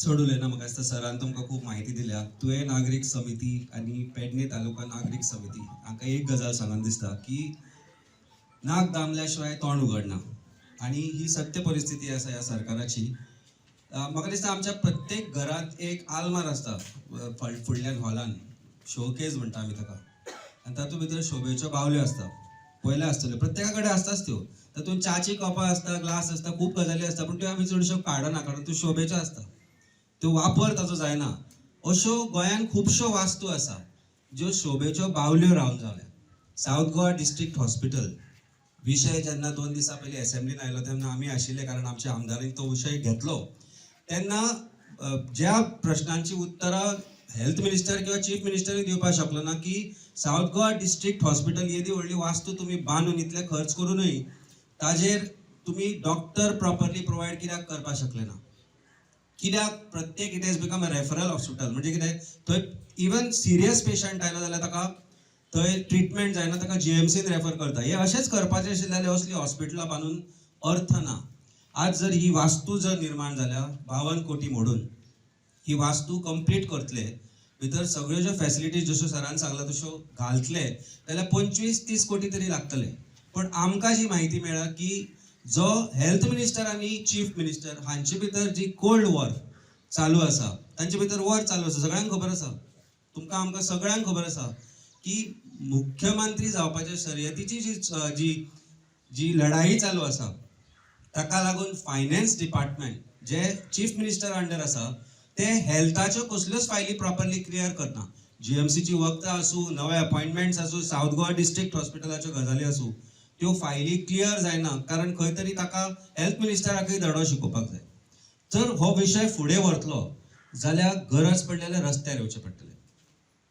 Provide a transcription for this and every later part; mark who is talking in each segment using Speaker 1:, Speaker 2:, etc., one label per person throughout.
Speaker 1: चड उलयना म्हाका दिसता सरान तुमकां खूब म्हायती दिल्या तुवें नागरीक समिती आनी पेडणे तालुका नागरीक समिती हांकां एक गजाल सांगून दिसता की नाक दामल्या शिवाय तोंड उगडना आनी ही सत्य परिस्थिती आसा ह्या सरकाराची. म्हाका दिसता आमच्या प्रत्येक घरांत एक आलमार आसता फुडल्यान हॉलान. शोकेज म्हणटा आमी ताका. आनी तातूंत भितर शोभेच्यो बावल्यो आसता पयल्या आसतल्यो. प्रत्येका कडेन आसताच त्यो. तातूंत च्याची कपां आसता ग्लास आसता खूब गजाली आसता पूण त्यो आमी चडश्यो काडना कारण त्यो शोभेच्यो आसता त्यो वापर ताचो जायना. अश्यो गोंयान खुबश्यो वास्तू आसा ज्यो शोभेच्यो बावल्यो रावन जाल्या. South Goa district hospital. विशय जेन्ना दोन दिसा पयलीं एसेंब्लीन आयलो तेन्ना आमी आशिल्ले कारण आमच्या आमदारान तो विशय घेतलो. तेन्ना ज्या प्रश्नांची उत्तरां हेल्थ मिनिस्टर किंवा चीफ मिनिस्टर दिवपाक शकलो ना की सावथ गोवा डिस्ट्रिक्ट हॉस्पिटल येदी व्हडली वास्तू तुमी बांदून इतले खर्च करूनय ताजेर तुमी डॉक्टर प्रॉपरली प्रोवायड कित्याक करपाक शकले ना? कित्याक प्रत्येक it has become a referral hospital म्हणजे कितें थंय इवन सिरियस पेशंट आयलो जाल्यार ताका थंय ट्रिटमेंट जायना ताका जीएमसीन रेफर करता. हे अशेंच करपाचें आशिल्लें जाल्यार असली हॉस्पिटलां बांदून अर्थ ना. आज जर ही वास्तू जर निर्माण जाल्या बावन कोटी मोडून ही वास्तू कंप्लीट करतले भितर सगळ्यो ज्यो फॅसिलिटीज जश्यो सरान सांगला तश्यो घालतले जाल्यार पंचवीस तीस कोटी तरी लागतले. पण आमकां जी म्हायती मेळ्ळा की जो हेल्थ मिनिस्टर आनी चीफ मिनिस्टर हांचे भितर जी कोल्ड वॉर चालू आसा तांचे भितर वॉर चालू आसा सगळ्यांक खबर आसा. तुमकां आमकां सगळ्यांक खबर आसा की मुख्यमंत्री जावपाच्या शर्यतीची जी जी जी लढाई चालू आसा ताका लागून फायनान्स डिपार्टमेंट जे चीफ मिनिस्टर अंडर आसा ते हेल्थाच्यो कसल्योच फायली प्रॉपरली क्लियर करना. जीएमसीची वखदां आसूं नवे अपॉइंटमेंट्स आसूं सावथ गोवा डिस्ट्रिक्ट हॉस्पिटलाच्यो गजाली आसूं त्यो फायली क्लियर जायना. कारण खंय तरी ताका हेल्थ मिनिस्टराकय धडो शिकोवपाक जाय. जर हो विशय फुडें व्हरतलो जाल्यार गरज पडलेले रस्त्यार येवचे पडटले.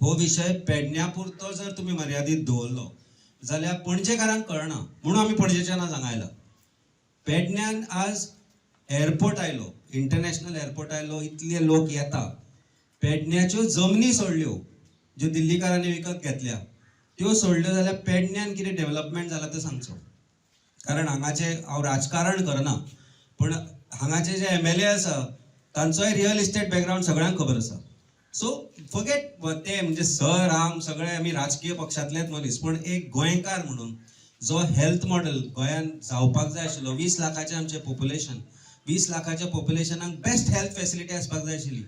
Speaker 1: हो विशय पेडण्या पुरतो जर तुमी मर्यादीत दवरलो जाल्यार पणजेकारांक कळना. म्हणून आमी पणजेच्यान आज हांगा आयला पेडण्यान आज एअरपोर्ट आयलो इंटरनॅशनल एअरपोर्ट आयलो इतले लोक येता. पेडण्याच्यो जमनी सोडल्यो ज्यो दिल्लीकारांनी विकत घेतल्या. त्यो सोडल्यो जाल्यार पेडण्यान कितें डेव्हलपमेंट जाला तें सांगचो. कारण हांगाचे हांव राजकारण करना पूण हांगाचे जे एम एल ए आसा तांचोय रियल इस्टेट बॅकग्रावंड सगळ्यांक खबर आसा. सो फगेट ते म्हणजे सर आम सगळे आमी राजकीय पक्षांतलेच मनीस पूण एक गोंयकार म्हणून जो हेल्थ मॉडेल गोंयान जावपाक जाय आशिल्लो वीस लाखाचें आमचें पॉप्युलेशन वीस लाखाच्या पॉप्युलेशनाक बेस्ट हेल्थ फॅसिलिटी आसपाक जाय आशिल्ली.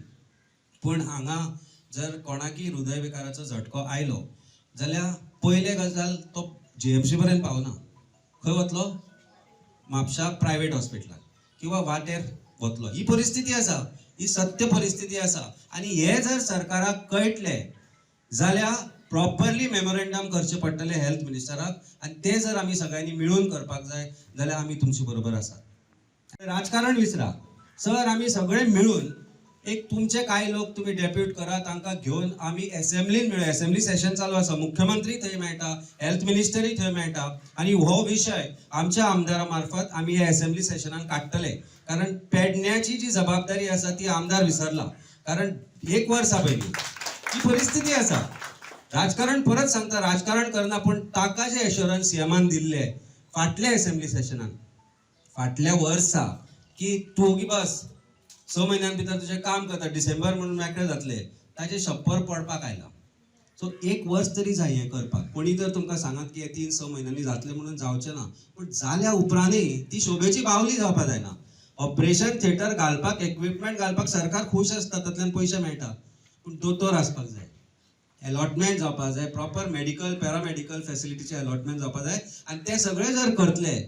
Speaker 1: पूण हांगा जर कोणाकय हृदयविकाराचो झटको आयलो जाल्यार पयले गजाल तो जी एम सी पर्यंत पावना खंय वतलो म्हापशा प्रायवेट हॉस्पिटलाक किंवा वाटेर वतलो ही परिस्थिती आसा ही सत्य परिस्थिती आसा आनी हे जर सरकाराक कळटले जाल्यार प्रॉपरली मेमोरेंडम करचे पडटले हेल्थ मिनिस्टराक आनी ते जर आमी सगळ्यांनी मिळून करपाक जाय जाल्यार आमी तुमचे बरोबर आसात राजकारण विसरा. सर आमी सगळे मिळून एक तुमचे कांय लोक तुमी डेप्यूट करा तांकां घेवन आमी एसेंब्लीन मेळया. एसेंब्ली सेशन चालू आसा मुख्यमंत्री थंय मेळटा हेल्थ मिनिस्टरी थंय मेळटा. आनी हो विशय आमच्या आमदारा मार्फत आमी ह्या एसेंब्ली सेशनान काडटले कारण पेडण्याची जी जबाबदारी आसा ती आमदार विसरला. कारण एक वर्सा पयलीं ही परिस्थिती आसा राजकारण परत सांगता राजकारण करना पूण ताका जे एश्युरन्स सीएमान दिल्ले. फाटल्या एसेंब्ली सेशनान फाटल्या वर्सा की तूं बस. स म्हयन्यां भितर तुजें काम करता डिसेंबर म्हणून मेकळे जातले. ताचे शप्पर पडपाक आयला. सो एक वर्स तरी जाय हें करपाक. कोणी जर तुमकां सांगात की हे तीन स म्हयन्यांनी जातले म्हणून जावचें ना. पूण जाल्या उपरांतय ती शोभेची बावली जावपाक जायना. ऑपरेशन थिएटर घालपाक इक्विपमेंट घालपाक सरकार खूश आसता तातूंतल्यान पयशे मेळटा. पूण दोतोर आसपाक जाय. अलॉटमेंट जावपाक जाय. प्रॉपर मेडिकल पॅरामेडिकल फॅसिलिटीचे अलॉटमेंट जावपाक जाय. आनी ते सगळे जर करतले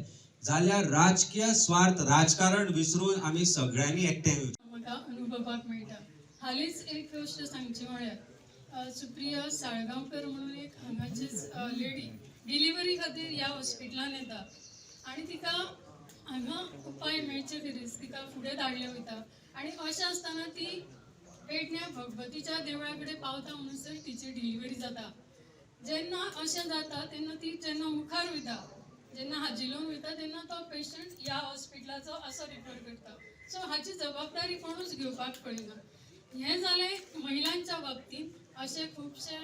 Speaker 1: जाल्यार राजकीय स्वार्थ राजकारण विसरून आमी सगळ्यांनी एकठांय येवचें
Speaker 2: म्हाका अनुभवपाक मेळटा हालींच एक गोष्ट सांगची म्हळ्यार सुप्रिया साळगांवकर म्हणून एक हांगाचीच लेडी डिलिव्हरी खातीर ह्या हॉस्पिटलान येता. आनी तिका हांगा उपाय मेळचे खातीर तिका फुडें धाडलें वयता. आनी अशें आसतना ती पेडण्या भगवतीच्या देवळा कडेन पावता म्हणसर तिची डिलिव्हरी जाता. जेन्ना अशें जाता तेन्ना ती जेन्ना मुखार वयता. जेन्ना हाजिलोन वयता तेन्ना तो पेशंट ह्या हॉस्पिटलाचो असो रिफर करता सो हाची जबाबदारी कोणूच घेवपाक पळयना हें जालें महिलांच्या बाबतींत अशे खुबशे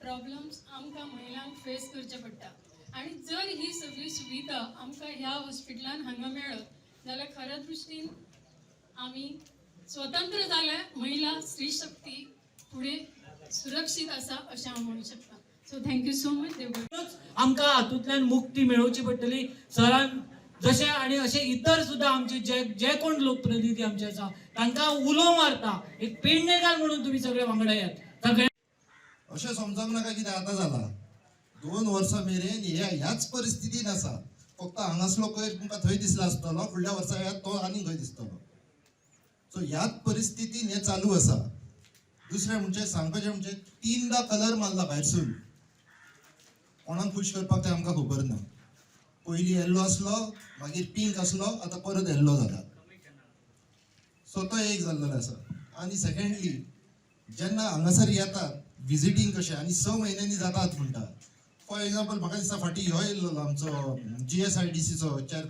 Speaker 2: प्रॉब्लम्स आमकां महिलांक फेस करचे पडटा. आनी जर ही सगळी सुविधा आमकां ह्या हॉस्पिटलान हांगा मेळत जाल्यार खऱ्या दृश्टीन आमी स्वतंत्र जाल्यार महिला स्त्री शक्ती पुढे सुरक्षीत आसा अशें हांव म्हणू शकता. So thank you so much देव
Speaker 3: आमकां हातूंतल्यान मुक्ती मेळोवची पडटली. सरान जशें आनी अशें इतर सुद्दां आमचे जे जे कोण लोकप्रतिनिधी आमचे आसा तांकां उलो मारता. एक पेडणेकार म्हणून तुमी सगळे वांगडा येत. सगळे
Speaker 4: अशें समजूंक नाका कितें आतां जालां दोन वर्सां मेरेन हे ह्याच परिस्थितीन आसा फक्त हांगासलो कोयर तुमकां थंय दिसला आसतलो फुडल्या वर्सा येत तो आनी खंय दिसतलो. सो ह्याच परिस्थितीन हे चालू आसा. दुसरें म्हणजे सांगपाचें म्हणजे तीनदां कलर मारला भायरसून कोणाक खुश करपाक तें आमकां खबर ना. पयलीं येल्लो आसलो मागीर पिंक आसलो आतां परत येल्लो जाला सो तो एक जाल्लो आसा. आनी सेकेंडली जेन्ना हांगासर येतात विजिटींग कशें आनी स म्हयन्यांनी जातात म्हणटात फॉर एग्जाम्पल म्हाका दिसता फाटीं हो येयल्लो आमचो जी एस आय डी सीचो चेअर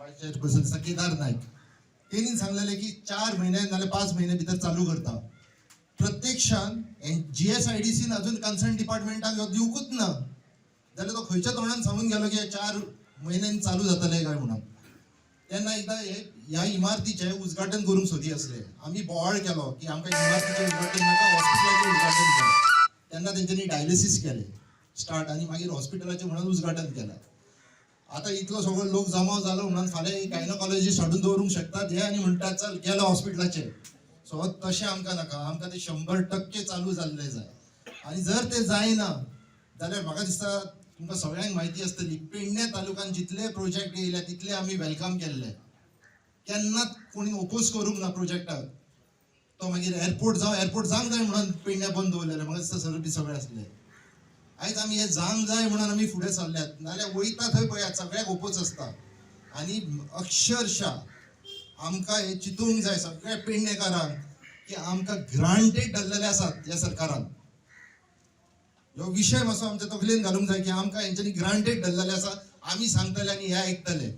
Speaker 4: वायस चेअरपर्सन आसा केदार नायक तेणीन सांगलेलें की चार म्हयने नाल्यार पांच म्हयने भितर चालू करता. प्रत्यक्षान जी एस आय डी सीन अजून कन्सर्न डिपार्टमेंटाक ह्यो दिवंकूच ना. जाल्यार तो खंयच्या तोंडान सांगून गेलो की चार म्हयन्यान चालू जातले काय म्हणून. तेन्ना एकदां हे ह्या इमारतीचे उद्घाटन करूंक सोदी असले. आमी बोवाळ केलो की आमकां इमारतीचें उद्घाटन नाका हॉस्पिटलाचें उद्घाटन केलें तेन्ना तेंच्यांनी डायलिसीस केलें. स्टार्ट आनी मागीर हॉस्पिटलाचें म्हणून उद्घाटन केलें. आतां इतलो सगळो लोक जमा जालो म्हणून फाल्यां गायनोकॉलॉजिस्ट हाडून दवरूंक शकतात हे आनी म्हणटात चल गेलो हॉस्पिटलाचेर सो तशें आमकां नाका. आमकां तें शंबर टक्के चालू जाल्ले जाय आनी जर तें जायना जाल्यार म्हाका दिसता तुमकां सगळ्यांक म्हायती आसतली पेडणे तालुक्यान जितले प्रोजेक्ट येयले तितले आमी वेलकम केल्ले. केन्नाच कोणी ओपोज करूंक ना प्रोजेक्टाक तो मागीर एअरपोर्ट जावं एअरपोर्ट जावंक जाय म्हणून पेडण्या बंद दवरलेले म्हाका दिसता सगळे बी सगळे आसले. आयज आमी हे जावंक जाय म्हणून आमी फुडें सरल्यात नाल्यार वयता थंय पळयात सगळ्याक ओपोज आसता. आनी अक्षरशा आमकां हे चिंतूंक जाय सगळ्या पेडणेकारांक की आमकां ग्रांटेड धरलेले आसात ह्या सरकारान. ह्यो विशय मातसो आमच्या तकलेन घालूंक जाय की आमकां हेंच्यांनी ग्रांटेड धरलेले आसा आमी सांगतले आनी हे आयकतले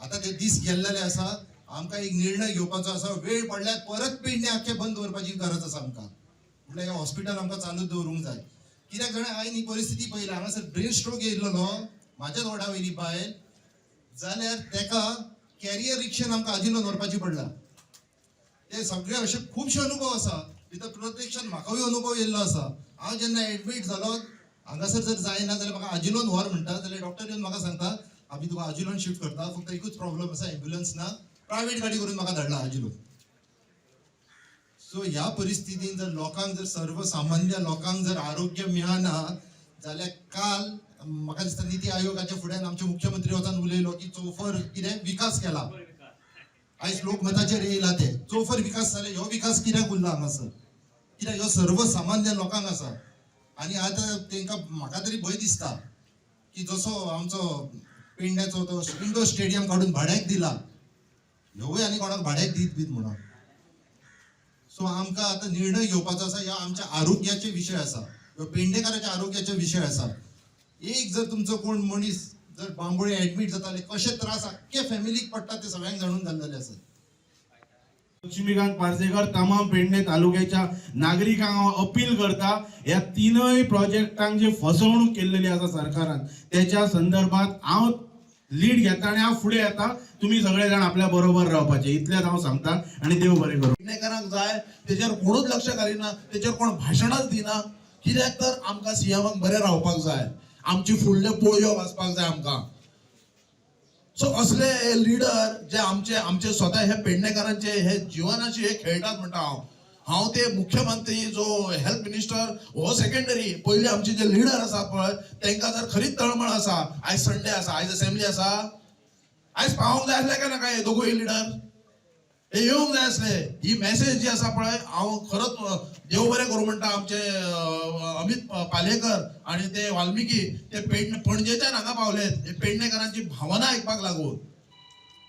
Speaker 4: आतां ते दीस गेल्लेले आसा आमकां एक निर्णय घेवपाचो आसा वेळ पडल्यार परत पेडणे आख्खे बंद दवरपाची गरज आसा आमकां. म्हणल्यार हे हॉस्पिटल आमकां चालूच दवरूंक जाय. कित्याक जाणां हांवें ही परिस्थिती पळयल्या हांगासर ब्रेन स्ट्रोक येयल्लो म्हाज्याच वाडा वयली बायल. जाल्यार तेका कॅरियर रिक्षेन आमकां आजिलोन व्हरपाची पडला. ते सगळे अशे खुबशे अनुभव आसा. भितर प्रत्यक्षान म्हाकाय अनुभव येयल्लो आसा हांव जेन्ना एडमीट जालो हांगासर जर जायना जाल्यार म्हाका आजिलोन व्हर म्हणटा जाल्यार डॉक्टर येवन म्हाका सांगता आमी तुका आजिलोन शिफ्ट करता फक्त एकूच प्रॉब्लेम आसा एम्ब्युलन्स ना प्रायवेट गाडी करून म्हाका धाडला आजिलोन सो ह्या परिस्थितीन जर लोकांक जर सर्वसामान्य लोकांक जर आरोग्य मेळना जाल्यार काल म्हाका दिसता निती आयोगाच्या फुड्यान आमचे मुख्यमंत्री वचून उलयलो की चोफर कितें विकास केला. आयज लोकमताचेर येयला ते. चोफर विकास जाले हो विकास कित्याक उरला हांगासर कित्याक ह्यो सर्वसामान्य लोकांक आसा आनी आतां तांकां म्हाका तरी भंय दिसता की जसो आमचो पिंड्याचो तो इंडोर स्टेडियम काडून भाड्याक दिला. ह्योय आनी कोणाक भाड्याक दीत बीत म्हणून. सो आमकां आतां निर्णय घेवपाचो आसा ह्या आमच्या आरोग्याचे विशय आसा. ह्यो पेंडेकाराच्या आरोग्याचे विशय आसा. एक जर तुमचो कोण मनीस जर बांबोळे ऍडमीट जाताले कशे त्रास आख्खे फॅमिलीक पडटा ते सगळ्यांक जाणून घाल्लेले आसात
Speaker 5: लक्ष्मीकांत पार्सेकर तमाम पेडणे तालुक्याच्या नागरिकांक हांव अपील करता ह्या तीनय प्रोजेक्टांक जी फसवणूक केल्लेली आसा सरकारान. त्याच्या संदर्भात हांव लीड घेता आनी हांव फुडें येता. तुमी सगळे जाण आपल्या बरोबर रावपाचे इतलेंच हांव सांगता आनी देव बरें करूं.
Speaker 6: पेडणेकारांक जाय तेजेर कोणूच लक्ष घालिना तेजेर कोण भाशणाच दिना. कित्याक तर आमकां सीएमाक बरें रावपाक जाय. आमची फुडले पोळयो वाचपाक जाय आमकां. सो असले लिडर जे आमचे आमचे स्वता हे पेडणेकारांचे हे जिवनाचे हे खेळटात म्हणटा हांव. हांव ते मुख्यमंत्री जो हेल्थ मिनिस्टर हो सेकंडरी पयलीं आमचे जे लिडर आसा पळय तांकां जर खरीच तळमळ आसा आयज संडे आसा आयज असेंब्ली आसा आयज पावोंक जाय आसले काय नाका हे दोगूय लिडर हे येवंक जाय असले ही मेसेज जी आसा पळय हांव खरोच देव बरें करूं म्हणटा आमचे अमित पालेकर आणि ते वाल्मिकी ते पेडणे पणजेच्यान हांगा पावलेत. हे पेडणेकारांची भावना आयकपाक लागून.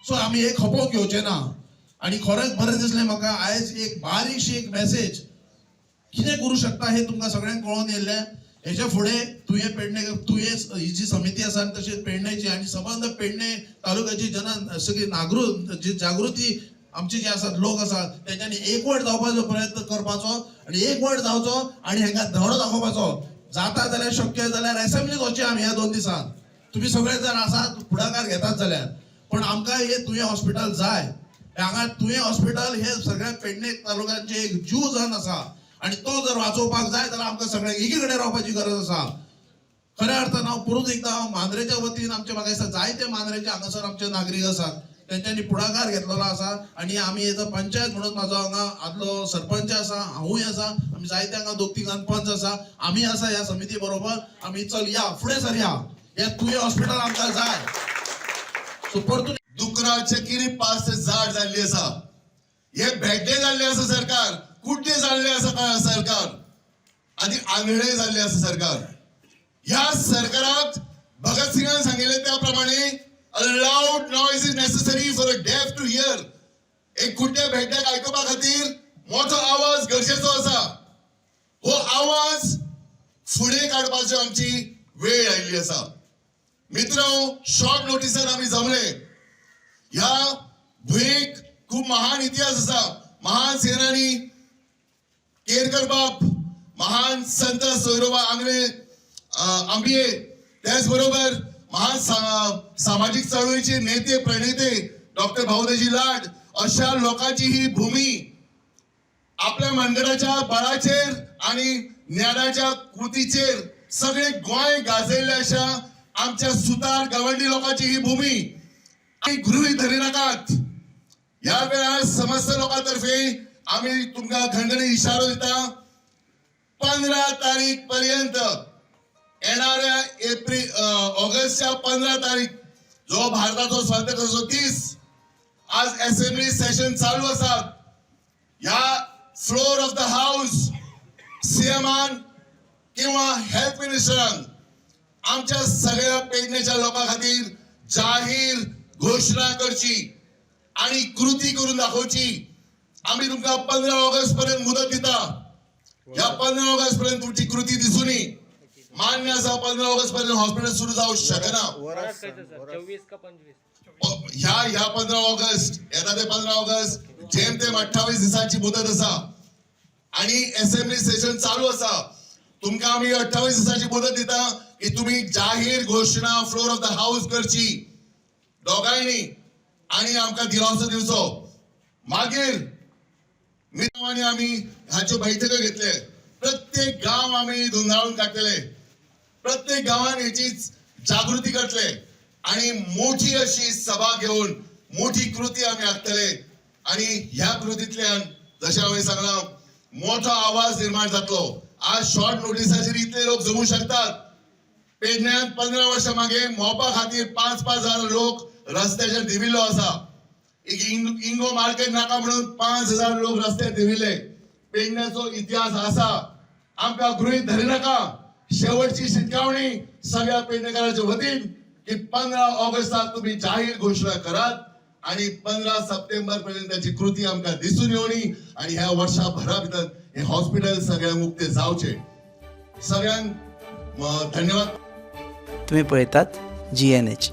Speaker 6: सो आमी हे खपोवन घेवचे ना. आणि खरेंच बरें दिसलें म्हाका आयज एक बारीकशी एक मेसेज कितें करूं शकता हे तुमकां सगळ्यांक कळोवन येयल्लें हेच्या फुडें तुवें पेडणे तुवें ही जी समिती आसा तशी पेडणेची आनी सबंद पेडणे तालुक्याची जन सगळी नागृत जी जागृती आमचे जे आसात लोक आसात तेंच्यांनी एकवट जावपाचो प्रयत्न करपाचो आनी एकवट जावचो आनी हांगा धडो दाखोवपाचो. जाता जाल्यार शक्य जाल्यार असेंब्लीत वचचे आमी ह्या दोन दिसांत. तुम्ही सगळे जर आसात फुडाकार घेतात जाल्यार. पण आमकां हे तुवें हॉस्पिटल जाय. हांगा तुवें हॉस्पिटल हे सगळ्या पेडणे तालुक्यांचे एक जीव जावन आसा. आणि तो जर वाचोवपाक जाय जाल्यार आमकां सगळ्यांक एकी कडेन रावपाची गरज आसा. खऱ्या अर्थान हांव परत एकदा हांव मांद्रेच्या वतीन आमचे म्हाका दिसता जायते मांद्रेचे हांगासर आमचे नागरीक आसात. तेंच्यांनी पुढाकार घेतलेलो आसा आणि आमी याचा पंचायत म्हणून माझा हांगा आदलो सरपंच आसा हांवूय आसा आमी जायते हांगा दोग तीग पंच आसा आमी आसा ह्या समिती बरोबर आमी चल या फुडें सरया हे तुवें हॉस्पिटल आमकां जाय सो परतून
Speaker 7: डुकराचे किरी पास ते झाड जाल्ली आसा हे भेड्डे जाल्ले आसा सरकार कुड्डे जाल्ले आसा का- सरकार? आनी आंधळे जाल्ले आसा सरकार. ह्या सरकाराक भगत सिंगान सांगिल्ले त्या प्रमाणे A loud noise is necessary for a deaf to hear एक कुड्डे भेट्याक आयकुपा खातीर मोठो आवाज गरजेचो आसा हो आवाज फुडें काडपाची आमची वेळ आयिल्ली आसा मित्र शॉर्ट नोटिसान आमी जमले. ह्या भुंयेक खूब महान इतिहास आसा महान सेनानी केरकर बाप महान संत सौरभा आंगणे आंबिये त्याच बरोबर महान सामाजिक चळवळीचे नेते प्रणेते डॉक्टर भाऊदाजी लाड अशा लोकांची ही भूमी आपल्या मंडळाच्या बळाचेर आणि ज्ञानाच्या कृतीचेर सगळे गोंय गाजयल्ले अशा आमच्या सुतार गवंडी लोकांची ही भूमी गृही धरी नाकात. ह्या वेळार समस्त लोकांतर्फे आम्ही तुमकां खंडणी इशारो दिता. पंधरा तारीख पर्यंत येणाऱ्या एप्रिल ऑगस्टच्या पंधरा तारीख जो भारताचो स्वातंत्र्याचो तीस. आज असेंब्ली सेशन चालू आसा ह्या फ्लोर ऑफ द हाऊस सीएमान किंवा हेल्थ मिनिस्टरान आमच्या सगळ्या पेडणेच्या लोकां खातीर जाहीर घोषणा करची आणि कृती करून दाखोवची. आम्ही तुमकां पंधरा ऑगस्ट पर्यंत मुदत दिता. ह्या पंधरा ऑगस्ट पर्यंत तुमची कृती दिसून मान्य आसा पंधरा ऑगस्ट पर्यंत हॉस्पिटल सुरू जावंक शकना
Speaker 8: चोवीस का पंचवीस?
Speaker 7: ह्या ह्या पंधरा ऑगस्ट येता ते पंधरा ऑगस्ट जेम तेम अठ्ठावीस दिसांची मुदत आसा आणि असेंब्ली सेशन चालू आसा तुमकां आमी अठ्ठावीस दिसांची मुदत दिता की तुम्ही जाहीर घोषणा फ्लोर ऑफ द हाऊस करची. दोगांयनी आणि आमकां दिलासो दिवचो मागीर मित्रांनी आमी ह्याच्यो बैठको घेतले प्रत्येक गांव आमी धुंदाळून काडटले प्रत्येक गावात याची जागृती करतले. आणि मोठी अशी सभा घेऊन मोठी कृती आम्ही आखतले. आणि ह्या कृतीतल्यान जशें हांवें सांगलां मोठो आवाज निर्माण जातलो आज शॉर्ट नोटिसाचेर इतले लोक जमू शकतात. पेडण्यात पंधरा वर्सां मागे मोपा खातीर पांच पांच हजार लोक रस्त्याचेर देविल्लो आसा एक इंग- इंगो मार्केट नाका म्हणून पांच हजार लोक रस्त्यार देविल्ले पेडण्याचो इतिहास आसा आमकां गृहीत धरनाका शेवटची शिटकावणी सगळ्या पेडणेकारांच्या वतीन की पंधरा ऑगस्टात तुम्ही जाहीर घोषणा करात आणि पंधरा सप्टेंबर पर्यंतची कृती आमकां दिसून येवणी आणि ह्या वर्षाभरा भितर हे हॉस्पिटल सगळ्या मुक्त जावचे. सगळ्यांक धन्यवाद.
Speaker 9: तुम्ही पळयतात जी एन एच